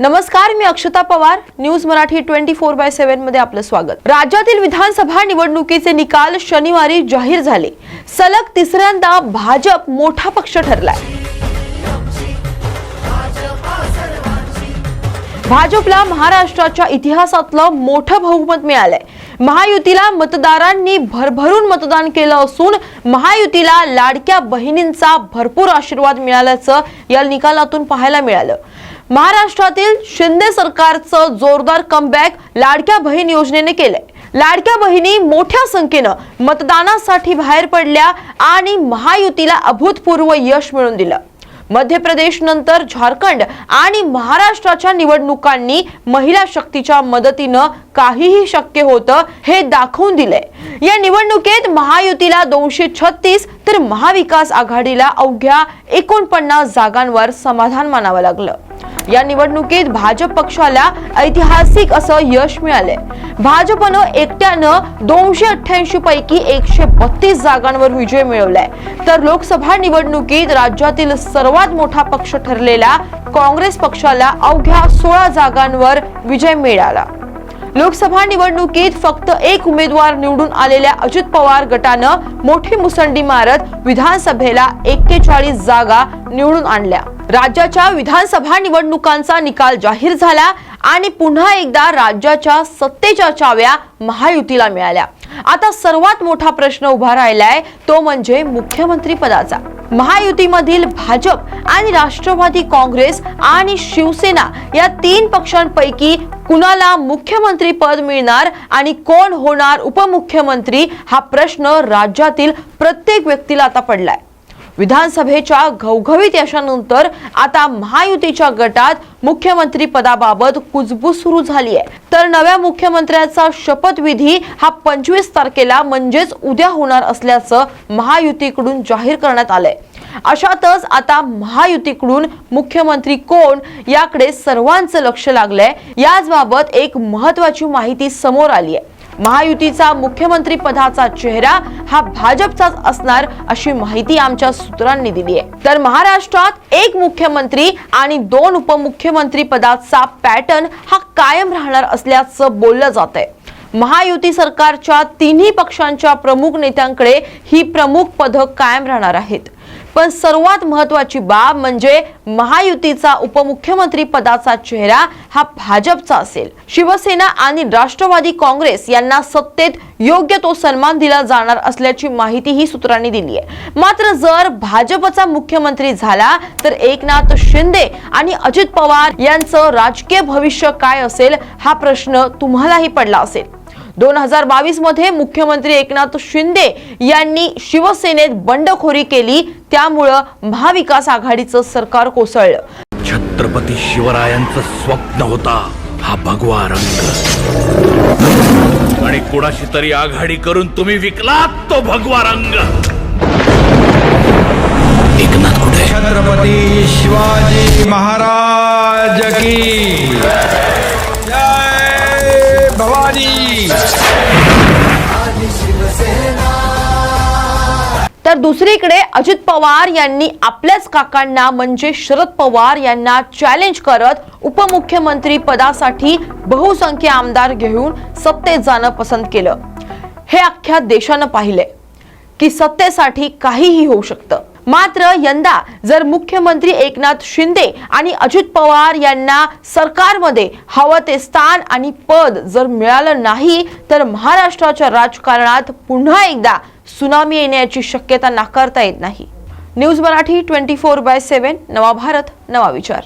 नमस्कार मी Akshata Pawar. News Marathi twenty four by सेव्हनमध्ये आपलं स्वागत. राज्यातील विधानसभा निवडणुकीचे निकाल शनिवारी जाहीर झाले. सलग तिसऱ्यांदा भाजप मोठा पक्ष ठरलाय. भाजपला महाराष्ट्राच्या इतिहासातलं मोठं बहुमत मिळालंय. महायुतीला मतदारांनी भरभरून मतदान केलं असून महायुतीला लाडक्या बहिणींचा भरपूर आशीर्वाद मिळाल्याचं या निकालातून पाहायला मिळालं. महाराष्ट्रातील शिंदे सरकारचं जोरदार कमबॅक लाडक्या बहीण योजनेने केलंय. लाडक्या बहिणी मोठ्या संख्येनं मतदानासाठी बाहेर पडल्या आणि महायुतीला अभूतपूर्व यश मिळवून दिलं. मध्य प्रदेश नंतर झारखंड आणि महाराष्ट्राच्या निवडणुकांनी महिला शक्तीच्या मदतीनं काहीही शक्य होतं हे दाखवून दिलंय. या निवडणुकीत महायुतीला दोनशे छत्तीस तर महाविकास आघाडीला अवघ्या एकोणपन्नास जागांवर समाधान मानावं लागलं. या निवडणुकीत भाजप पक्षाला ऐतिहासिक असं यश मिळालंय. भाजपनं एकट्यानं दोनशे अठ्ठ्याऐंशी पैकी एकशे बत्तीस जागांवर विजय मिळवलाय. तर लोकसभा निवडणुकीत राज्यातील सर्वात मोठा पक्ष ठरलेला काँग्रेस पक्षाला अवघ्या सोळा जागांवर विजय मिळाला. लोकसभा निवडणुकीत फक्त एक उमेदवार निवडून आलेल्या अजित पवार गटानं मोठी मुसंडी मारत विधानसभेला एक्केचाळीस जागा निवडून आणल्या. राज्याच्या विधानसभा निवडणुकांचा निकाल जाहीर झाला आणि पुन्हा एकदा राज्याच्या सत्तेच्या चाव्या महायुतीला मिळाल्या. आता सर्वात मोठा प्रश्न उभा राहिलाय तो म्हणजे मुख्यमंत्री पदाचा महायुतीमधील भाजप आणि राष्ट्रवादी काँग्रेस आणि शिवसेना या तीन पक्षांपैकी कुणाला मुख्यमंत्री पद मिळणार आणि कोण होणार उपमुख्यमंत्री हा प्रश्न राज्यातील प्रत्येक व्यक्तीला आता पडलाय. विधानसभेच्या घवघवीत यशानंतर आता महायुतीच्या गटात मुख्यमंत्री पदाबाबत कुजबूज सुरू झाली आहे. तर नव्या मुख्यमंत्र्याचा शपथविधी हा पंचवीस तारखेला म्हणजेच उद्या होणार असल्याचं महायुतीकडून जाहीर करण्यात आलंय. अशातच आता महायुतीकडून मुख्यमंत्री कोण याकडे सर्वांचं लक्ष लागलंय. याच बाबत एक महत्वाची माहिती समोर आली आहे. महायुतीचा मुख्यमंत्री पदाचा चेहरा हा भाजपचाच असणार अशी माहिती आमच्या सूत्रांनी दिली आहे तर महाराष्ट्रात एक मुख्यमंत्री आणि दोन उपमुख्यमंत्री पदाचा पॅटर्न हा कायम राहणार असल्याचं बोललं जात आहे महायुती सरकारच्या तिन्ही पक्षांच्या प्रमुख नेत्यांकडे ही प्रमुख पदं कायम राहणार आहेत. पण सर्वात महत्वाची बाब म्हणजे महायुतीचा उपमुख्यमंत्री पदाचा चेहरा हा भाजपचा असेल. शिवसेना आणि राष्ट्रवादी काँग्रेस यांना सत्तेत योग्य तो सन्मान दिला जाणार असल्याची माहिती ही सूत्रांनी दिली आहे मात्र जर भाजपचा मुख्यमंत्री झाला तर एकनाथ शिंदे आणि अजित पवार यांचं राजकीय भविष्य काय असेल हा प्रश्न तुम्हालाही पडला असेल. दोन हजार बावीसमध्ये मुख्यमंत्री एकनाथ शिंदे यांनी शिवसेनेत बंडखोरी केली. त्यामुळं महाविकास आघाडीचं सरकार कोसळलं. छत्रपती शिवरायांचं स्वप्न होता हा भगवा रंग. आणि कुणाशी तरी आघाडी करून तुम्ही विकलात तो भगवा रंग. एकनाथ कुठे? छत्रपती शिवाजी दुसरीकडे अजित पवार यांनी आपल्याच काकांना म्हणजे शरद पवार यांना चॅलेंज करत उपमुख्यमंत्री पदासाठी बहुसंख्य आमदार घेऊन सत्तेत जाणं पसंत केलं. हे अख्ख्या देशानं पाहिलंय की सत्तेसाठी काहीही होऊ शकतं. मात्र यंदा जर मुख्यमंत्री एकनाथ शिंदे आणि अजित पवार यांना सरकारमध्ये हवं ते स्थान आणि पद जर मिळालं नाही तर महाराष्ट्राच्या राजकारणात पुन्हा एकदा सुनामी येण्याची शक्यता नाकारता येत नाही. News Marathi twenty four by seven नवा भारत नवा विचार.